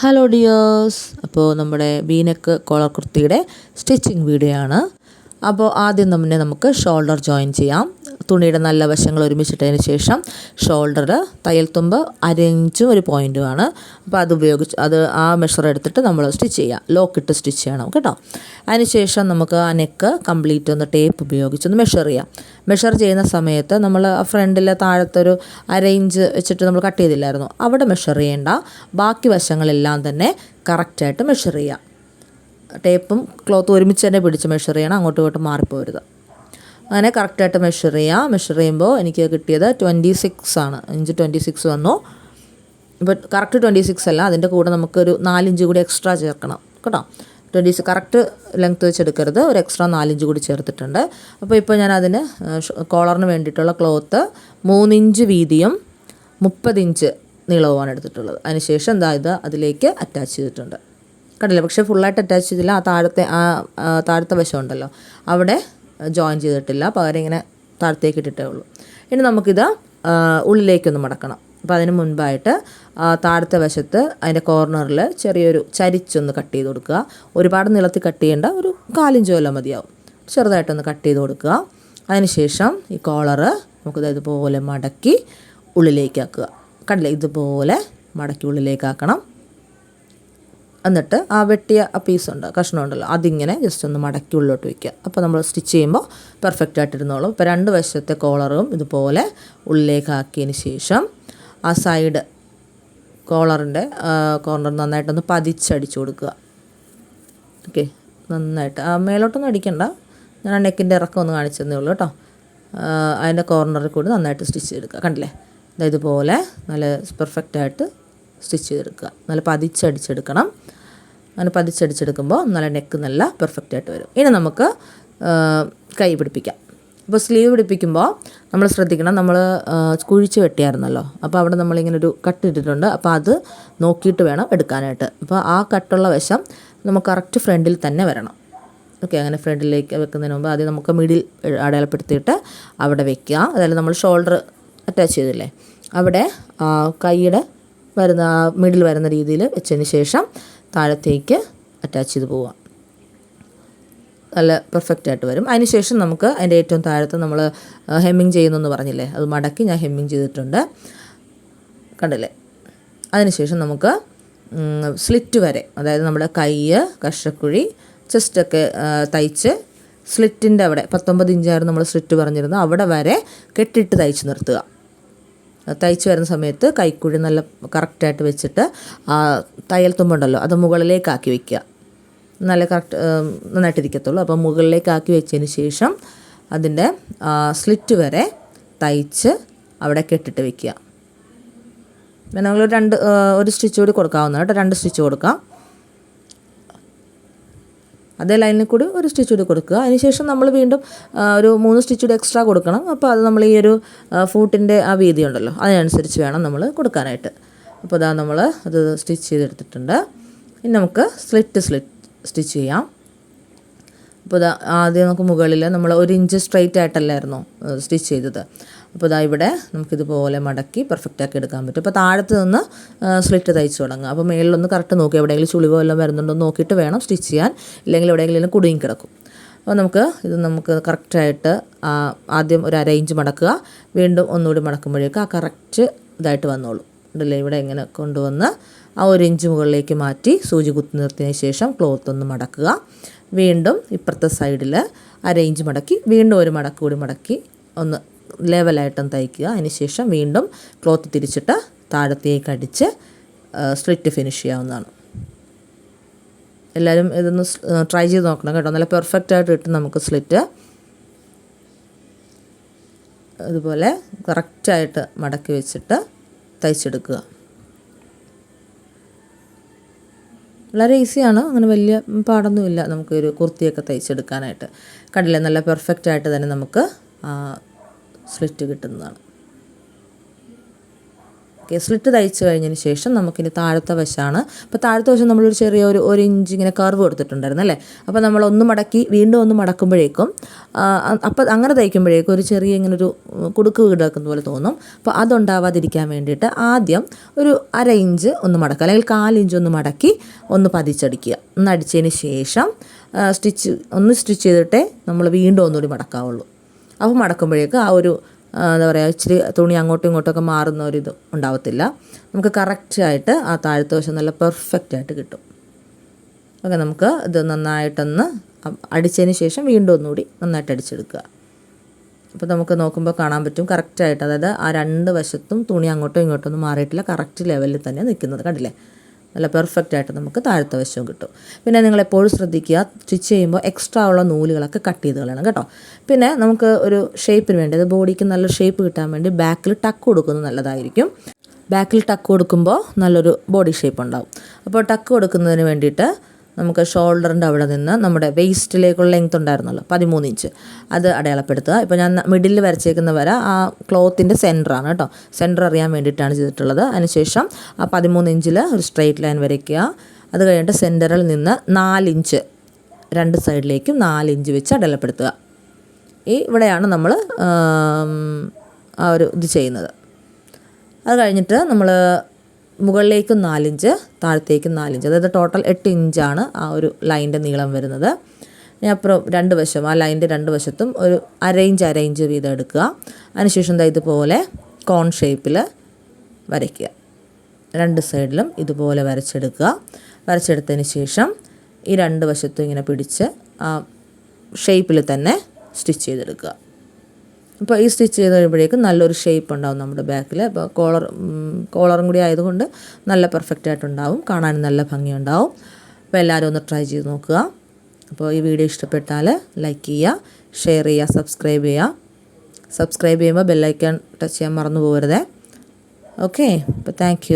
Hello dears അപ്പോൾ നമ്മുടെ ബീനക്ക് കോളർ കുർത്തിയുടെ സ്റ്റിച്ചിങ് വീഡിയോ ആണ്. അപ്പോൾ ആദ്യം തന്നെ നമുക്ക് ഷോൾഡർ ജോയിൻ ചെയ്യാം. തുണിയുടെ നല്ല വശങ്ങൾ ഒരുമിച്ചിട്ടതിന് ശേഷം ഷോൾഡർ തയ്യൽ തുമ്പ് അരയിഞ്ചും ഒരു പോയിന്റുമാണ് അപ്പോൾ അത് ഉപയോഗിച്ച് അത് ആ മെഷർ എടുത്തിട്ട് നമ്മൾ സ്റ്റിച്ച് ചെയ്യുക ലോക്കിട്ട് സ്റ്റിച്ച് ചെയ്യണം കേട്ടോ. അതിനുശേഷം നമുക്ക് ആ നെക്ക് കംപ്ലീറ്റ് ഒന്ന് ടേപ്പ് ഉപയോഗിച്ച് ഒന്ന് മെഷർ ചെയ്യാം. മെഷർ ചെയ്യുന്ന സമയത്ത് നമ്മൾ ഫ്രണ്ടിലെ താഴത്തൊരു അരയിഞ്ച് വെച്ചിട്ട് നമ്മൾ കട്ട് ചെയ്തില്ലായിരുന്നു. അവിടെ മെഷർ ചെയ്യേണ്ട ബാക്കി വശങ്ങളെല്ലാം തന്നെ കറക്റ്റായിട്ട് മെഷർ ചെയ്യുക ടേപ്പും ക്ലോത്തും ഒരുമിച്ച് തന്നെ പിടിച്ച് മെഷർ ചെയ്യണം. അങ്ങോട്ടും ഇങ്ങോട്ടും മാറിപ്പോരുത്. അങ്ങനെ കറക്റ്റായിട്ട് മെഷർ ചെയ്യാം. മെഷർ ചെയ്യുമ്പോൾ എനിക്ക് കിട്ടിയത് ട്വന്റി സിക്സ് ആണ്. ഇഞ്ച് ട്വന്റി സിക്സ് വന്നു. ഇപ്പോൾ കറക്റ്റ് ട്വന്റി സിക്സ് അല്ല. അതിന്റെ കൂടെ നമുക്കൊരു നാലിഞ്ച് കൂടി എക്സ്ട്രാ ചേർക്കണം. കേട്ടോ? ട്വന്റി സിക്സ് കറക്റ്റ് ലെങ്ത്ത് വെച്ചെടുക്കരുത്. ഒരു എക്സ്ട്രാ നാലിഞ്ച് കൂടി ചേർത്തിട്ടുണ്ട്. അപ്പോൾ ഇപ്പോൾ ഞാൻ അതിന് കോളറിന് വേണ്ടിയിട്ടുള്ള ക്ലോത്ത് മൂന്നിഞ്ച് വീതിയും മുപ്പതിഞ്ച് നീളവുമാണ് എടുത്തിട്ടുള്ളത്. അതിനുശേഷം എന്താ ഇത് അതിലേക്ക് അറ്റാച്ച് ചെയ്തിട്ടുണ്ട്. കണ്ടില്ല? പക്ഷേ ഫുള്ളായിട്ട് അറ്റാച്ച് ചെയ്തില്ല. ആ താഴത്തെ ആ താഴത്തെ വശമുണ്ടല്ലോ അവിടെ ജോയിൻ ചെയ്തിട്ടില്ല. പകരം ഇങ്ങനെ താഴത്തേക്ക് ഇട്ടിട്ടേ ഉള്ളൂ. ഇനി നമുക്കിത് ഉള്ളിലേക്കൊന്ന് മടക്കണം. അപ്പോൾ അതിന് മുൻപായിട്ട് താഴത്തെ വശത്ത് അതിന്റെ കോർണറിൽ ചെറിയൊരു ചരിച്ചൊന്ന് കട്ട് ചെയ്ത് കൊടുക്കുക. ഒരുപാട് നീളത്തിൽ കട്ട് ചെയ്യേണ്ട ഒരു കാലിഞ്ച് വല്ല മതിയാവും. ചെറുതായിട്ടൊന്ന് കട്ട് ചെയ്ത് കൊടുക്കുക. അതിനുശേഷം ഈ കോളറ് നമുക്കിത് ഇതുപോലെ മടക്കി ഉള്ളിലേക്കാക്കുക കണ്ടില്ലേ? ഇതുപോലെ മടക്കി ഉള്ളിലേക്കാക്കണം എന്നിട്ട് ആ വെട്ടിയ ആ പീസ് ഉണ്ട് കഷ്ണം ഉണ്ടല്ലോ അതിങ്ങനെ ജസ്റ്റ് ഒന്ന് മടക്കി ഉള്ളിലോട്ട് വയ്ക്കുക അപ്പോൾ നമ്മൾ സ്റ്റിച്ച് ചെയ്യുമ്പോൾ പെർഫെക്റ്റ് ആയിട്ടിരുന്നോളും. ഇപ്പോൾ രണ്ട് വശത്തെ കോളറും ഇതുപോലെ ഉള്ളിലേക്ക് ആക്കിയതിന് ശേഷം ആ സൈഡ് കോളറിന്റെ കോർണർ നന്നായിട്ടൊന്ന് പതിച്ചടിച്ചു കൊടുക്കുക. ഓക്കെ നന്നായിട്ട്. ആ മേലോട്ടൊന്നും അടിക്കണ്ട. ഞാൻ ആ നെക്കിന്റെ ഇറക്കം ഒന്ന് കാണിച്ചു തന്നേ ഉള്ളൂ കേട്ടോ. അതിന്റെ കോർണറിൽ കൂടി നന്നായിട്ട് സ്റ്റിച്ച് ചെയ്തെടുക്കുക. കണ്ടില്ലേ? ഇതുപോലെ നല്ല പെർഫെക്റ്റായിട്ട് സ്റ്റിച്ച് ചെയ്തെടുക്കുക. നല്ല പതിച്ചടിച്ചെടുക്കണം. അങ്ങനെ പതിച്ചടിച്ചെടുക്കുമ്പോൾ നല്ല നെക്ക് നല്ല പെർഫെക്റ്റ് ആയിട്ട് വരും. ഇനി നമുക്ക് കൈ പിടിപ്പിക്കാം. ഇപ്പോൾ സ്ലീവ് പിടിപ്പിക്കുമ്പോൾ നമ്മൾ ശ്രദ്ധിക്കണം നമ്മൾ കുഴിച്ച് വെട്ടിയായിരുന്നല്ലോ. അപ്പോൾ അവിടെ നമ്മളിങ്ങനെ ഒരു കട്ട് ഇട്ടിട്ടുണ്ട്. അപ്പോൾ അത് നോക്കിയിട്ട് വേണം എടുക്കാനായിട്ട്. അപ്പോൾ ആ കട്ടുള്ള വശം നമുക്ക് കറക്റ്റ് ഫ്രണ്ടിൽ തന്നെ വരണം. ഓക്കെ അങ്ങനെ ഫ്രണ്ടിലേക്ക് വെക്കുന്നതിന് മുമ്പ് ആദ്യം നമുക്ക് മിഡിൽ അടയാളപ്പെടുത്തിയിട്ട് അവിടെ വെക്കുക. അതായത് നമ്മൾ ഷോൾഡർ അറ്റാച്ച് ചെയ്തില്ലേ? അവിടെ കൈയുടെ വരുന്ന മിഡിൽ വരുന്ന രീതിയിൽ വെച്ചതിന് ശേഷം താഴത്തേക്ക് അറ്റാച്ച് ചെയ്ത് പോവാം. നല്ല പെർഫെക്റ്റ് ആയിട്ട് വരും. അതിനുശേഷം നമുക്ക് അതിന്റെ ഏറ്റവും താഴത്ത് നമ്മൾ ഹെമ്മിങ് ചെയ്യുന്നെന്ന് പറഞ്ഞില്ലേ? അത് മടക്കി ഞാൻ ഹെമ്മിങ് ചെയ്തിട്ടുണ്ട്. കണ്ടില്ലേ? അതിനുശേഷം നമുക്ക് സ്ലിറ്റ് വരെ അതായത് നമ്മുടെ കൈ കഷക്കുഴി ചെസ്റ്റൊക്കെ തയ്ച്ച് സ്ലിറ്റിന്റെ അവിടെ പത്തൊമ്പത് ഇഞ്ചായിരുന്നു നമ്മൾ സ്ലിറ്റ് പറഞ്ഞിരുന്നത്. അവിടെ വരെ കെട്ടിട്ട് തയ്ച്ച് നിർത്തുക. തയ്ച്ച് വരുന്ന സമയത്ത് കൈക്കുഴി നല്ല കറക്റ്റായിട്ട് വെച്ചിട്ട് തയ്യൽ തുമ്പുണ്ടല്ലോ അത് മുകളിലേക്കാക്കി വയ്ക്കുക നല്ല കറക്റ്റ് നന്നായിട്ടിരിക്കത്തുള്ളൂ. അപ്പോൾ മുകളിലേക്കാക്കി വെച്ചതിന് ശേഷം അതിന്റെ സ്ലിറ്റ് വരെ തയ്ച്ച് അവിടെ കെട്ടിട്ട് വെക്കുക. നമ്മൾ രണ്ട് ഒരു സ്റ്റിച്ച് കൂടി കൊടുക്കാവുന്ന കേട്ടോ. രണ്ട് സ്റ്റിച്ച് കൊടുക്കാം. അതേ ലൈനിൽ കൂടി ഒരു സ്റ്റിച്ച് കൂടി കൊടുക്കുക. അതിനുശേഷം നമ്മൾ വീണ്ടും ഒരു മൂന്ന് സ്റ്റിച്ച് കൂടി എക്സ്ട്രാ കൊടുക്കണം. അപ്പോൾ അത് നമ്മൾ ഈ ഒരു ഫൂട്ടിന്റെ ആ വീതി ഉണ്ടല്ലോ അതിനനുസരിച്ച് വേണം നമ്മൾ കൊടുക്കാനായിട്ട്. അപ്പോൾ അതാ നമ്മൾ അത് സ്റ്റിച്ച് ചെയ്തെടുത്തിട്ടുണ്ട്. ഇനി നമുക്ക് സ്ലിറ്റ് സ്ലിറ്റ് സ്റ്റിച്ച് ചെയ്യാം. അപ്പോൾ ആദ്യം നമുക്ക് മുകളിൽ നമ്മൾ ഒരു ഇഞ്ച് സ്ട്രെയിറ്റ് ആയിട്ടല്ലായിരുന്നോ സ്റ്റിച്ച് ചെയ്തത്. അപ്പോൾ ഇതാ ഇവിടെ നമുക്കിതുപോലെ മടക്കി പെർഫെക്റ്റ് ആക്കി എടുക്കാൻ പറ്റും. അപ്പോൾ താഴത്ത് നിന്ന് സ്ലിറ്റ് തയ്ച്ച് തുടങ്ങുക അപ്പോൾ മേളിലൊന്ന് കറക്റ്റ് നോക്കി എവിടെയെങ്കിലും ചുളിവോ എല്ലാം വരുന്നുണ്ടോ നോക്കിയിട്ട് വേണം സ്റ്റിച്ച് ചെയ്യാൻ. ഇല്ലെങ്കിൽ എവിടെയെങ്കിലും കുടുങ്ങി കിടക്കും. അപ്പോൾ നമുക്ക് ഇത് നമുക്ക് കറക്റ്റായിട്ട് ആദ്യം ഒരു അര ഇഞ്ച് മടക്കുക. വീണ്ടും ഒന്നുകൂടി മടക്കുമ്പോഴേക്കും ആ കറക്റ്റ് ഇതായിട്ട് വന്നോളൂ. ഉണ്ടല്ലേ? ഇവിടെ ഇങ്ങനെ കൊണ്ടുവന്ന് ആ ഒരു ഇഞ്ച് മുകളിലേക്ക് മാറ്റി സൂചി കുത്തി നിർത്തിയതിന് ശേഷം ക്ലോത്ത് ഒന്ന് മടക്കുക. വീണ്ടും ഇപ്പുറത്തെ സൈഡിൽ അര ഇഞ്ച് മടക്കി വീണ്ടും ഒരു മടക്ക് കൂടി മടക്കി ഒന്ന് ലെവലായിട്ടൊന്ന് തയ്ക്കുക. അതിനുശേഷം വീണ്ടും ക്ലോത്ത് തിരിച്ചിട്ട് താഴത്തേക്ക് അടിച്ച് സ്ലിറ്റ് ഫിനിഷ് ചെയ്യാവുന്നതാണ്. എല്ലാവരും ഇതൊന്ന് ട്രൈ ചെയ്ത് നോക്കണം കേട്ടോ. നല്ല പെർഫെക്റ്റ് ആയിട്ട് കിട്ടും നമുക്ക് സ്ലിറ്റ്. അതുപോലെ കറക്റ്റായിട്ട് മടക്കി വെച്ചിട്ട് തയ്ച്ചെടുക്കുക. വളരെ ഈസിയാണ്. അങ്ങനെ വലിയ പാടൊന്നുമില്ല നമുക്കൊരു കുർത്തിയൊക്കെ തയ്ച്ചെടുക്കാനായിട്ട്. കണ്ടില്ലേ? നല്ല പെർഫെക്റ്റ് ആയിട്ട് തന്നെ നമുക്ക് സ്ലിറ്റ് കിട്ടുന്നതാണ്. ഓക്കെ സ്ലിറ്റ് തയ്ച്ച് കഴിഞ്ഞതിന് ശേഷം നമുക്കിനി താഴത്തെ വശമാണ് അപ്പോൾ താഴത്തെ വശം നമ്മളൊരു ചെറിയ ഒരു ഒരു ഇഞ്ച് ഇങ്ങനെ കർവ് കൊടുത്തിട്ടുണ്ടായിരുന്നു അല്ലേ? അപ്പോൾ നമ്മൾ ഒന്ന് മടക്കി വീണ്ടും ഒന്ന് മടക്കുമ്പോഴേക്കും അപ്പോൾ അങ്ങനെ തയ്ക്കുമ്പോഴേക്കും ഒരു ചെറിയ ഇങ്ങനെ ഒരു കുടുക്ക് കിടക്കുന്ന പോലെ തോന്നും. അപ്പോൾ അതുണ്ടാവാതിരിക്കാൻ വേണ്ടിയിട്ട് ആദ്യം ഒരു അര ഇഞ്ച് ഒന്ന് മടക്കുക അല്ലെങ്കിൽ കാലിഞ്ച് ഒന്ന് മടക്കി ഒന്ന് പതിച്ചടിക്കുക. ഒന്ന് അടിച്ചതിന് ശേഷം സ്റ്റിച്ച് ഒന്ന് സ്റ്റിച്ച് ചെയ്തിട്ടേ നമ്മൾ വീണ്ടും ഒന്നുകൂടി മടക്കാവുള്ളൂ. അപ്പോൾ മടക്കുമ്പോഴേക്ക് ആ ഒരു എന്താ പറയുക ഇച്ചിരി തുണി അങ്ങോട്ടും ഇങ്ങോട്ടും ഒക്കെ മാറുന്ന ഒരു ഇത് ഉണ്ടാവത്തില്ല. നമുക്ക് കറക്റ്റായിട്ട് ആ താഴത്തെ വശം നല്ല പെർഫെക്റ്റ് ആയിട്ട് കിട്ടും. ഓക്കെ നമുക്ക് ഇത് നന്നായിട്ടൊന്ന് അടിച്ചതിന് ശേഷം വീണ്ടും ഒന്നുകൂടി നന്നായിട്ട് അടിച്ചെടുക്കുക. അപ്പോൾ നമുക്ക് നോക്കുമ്പോൾ കാണാൻ പറ്റും കറക്റ്റായിട്ട് അതായത് ആ രണ്ട് വശത്തും തുണി അങ്ങോട്ടും ഇങ്ങോട്ടും ഒന്നും മാറിയിട്ടില്ല കറക്റ്റ് ലെവലിൽ തന്നെ നിൽക്കുന്നത് കണ്ടില്ലേ? നല്ല പെർഫെക്റ്റ് ആയിട്ട് നമുക്ക് താഴത്തെ വശവും കിട്ടും. പിന്നെ നിങ്ങൾ എപ്പോഴും ശ്രദ്ധിക്കുക സ്റ്റിച്ച് ചെയ്യുമ്പോൾ എക്സ്ട്രാ ഉള്ള നൂലുകളൊക്കെ കട്ട് ചെയ്ത് കളയണം കേട്ടോ. പിന്നെ നമുക്ക് ഒരു ഷേപ്പിന് വേണ്ടി അത് ബോഡിക്ക് നല്ല ഷേപ്പ് കിട്ടാൻ വേണ്ടി ബാക്കിൽ ടക്ക് കൊടുക്കുന്നത് നല്ലതായിരിക്കും. ബാക്കിൽ ടക്ക് കൊടുക്കുമ്പോൾ നല്ലൊരു ബോഡി ഷേപ്പ് ഉണ്ടാവും. അപ്പോൾ ടക്ക് കൊടുക്കുന്നതിന് വേണ്ടിയിട്ട് നമുക്ക് ഷോൾഡറിന്റെ അവിടെ നിന്ന് നമ്മുടെ വേസ്റ്റിലേക്കുള്ള ലെങ്ത് ഉണ്ടായിരുന്നല്ലോ പതിമൂന്ന് ഇഞ്ച് അത് അടയാളപ്പെടുത്തുക. ഇപ്പോൾ ഞാൻ മിഡിൽ വരച്ചേക്കുന്ന വര ആ ക്ലോത്തിന്റെ സെന്ററാണ് കേട്ടോ. സെന്റർ അറിയാൻ വേണ്ടിയിട്ടാണ് ചെയ്തിട്ടുള്ളത്. അതിനുശേഷം ആ പതിമൂന്ന് ഇഞ്ചിൽ ഒരു സ്ട്രെയിറ്റ് ലൈൻ വരയ്ക്കുക. അത് കഴിഞ്ഞിട്ട് സെന്ററിൽ നിന്ന് നാലിഞ്ച് രണ്ട് സൈഡിലേക്കും നാലിഞ്ച് വെച്ച് അടയാളപ്പെടുത്തുക. ഈ ഇവിടെയാണ് നമ്മൾ ആ ഒരു ഇത് ചെയ്യുന്നത്. അത് കഴിഞ്ഞിട്ട് നമ്മൾ മുകളിലേക്കും നാലിഞ്ച് താഴത്തേക്കും നാലിഞ്ച്. അതായത് ടോട്ടൽ എട്ട് ഇഞ്ചാണ് ആ ഒരു ലൈന്റെ നീളം വരുന്നത്. ഞാൻ അപ്പുറം രണ്ട് വശം ആ ലൈന്റെ രണ്ട് വശത്തും ഒരു അരയിഞ്ച് അരയിഞ്ച് വീതം എടുക്കുക. അതിനുശേഷം ദാ ഇതുപോലെ കോൺ ഷേപ്പിൽ വരയ്ക്കുക. രണ്ട് സൈഡിലും ഇതുപോലെ വരച്ചെടുക്കുക. വരച്ചെടുത്തതിന് ശേഷം ഈ രണ്ട് വശത്തും ഇങ്ങനെ പിടിച്ച് ആ ഷേപ്പിൽ തന്നെ സ്റ്റിച്ച് ചെയ്തെടുക്കുക. അപ്പോൾ ഈ സ്റ്റിച്ച് ചെയ്ത് കഴിയുമ്പോഴേക്കും നല്ലൊരു ഷേപ്പ് ഉണ്ടാവും നമ്മുടെ ബാക്കിൽ അപ്പോൾ കോളർ കോളറും കൂടി ആയതുകൊണ്ട് നല്ല പെർഫെക്റ്റ് ആയിട്ടുണ്ടാവും. കാണാൻ നല്ല ഭംഗിയുണ്ടാവും. അപ്പോൾ എല്ലാവരും ഒന്ന് ട്രൈ ചെയ്ത് നോക്കുക. അപ്പോൾ ഈ വീഡിയോ ഇഷ്ടപ്പെട്ടാൽ ലൈക്ക് ചെയ്യുക ഷെയർ ചെയ്യുക സബ്സ്ക്രൈബ് ചെയ്യുക. സബ്സ്ക്രൈബ് ചെയ്യുമ്പോൾ ബെല്ലൈക്കൺ ടച്ച് ചെയ്യാൻ മറന്നു പോകരുതേ. ഓക്കെ അപ്പോൾ താങ്ക്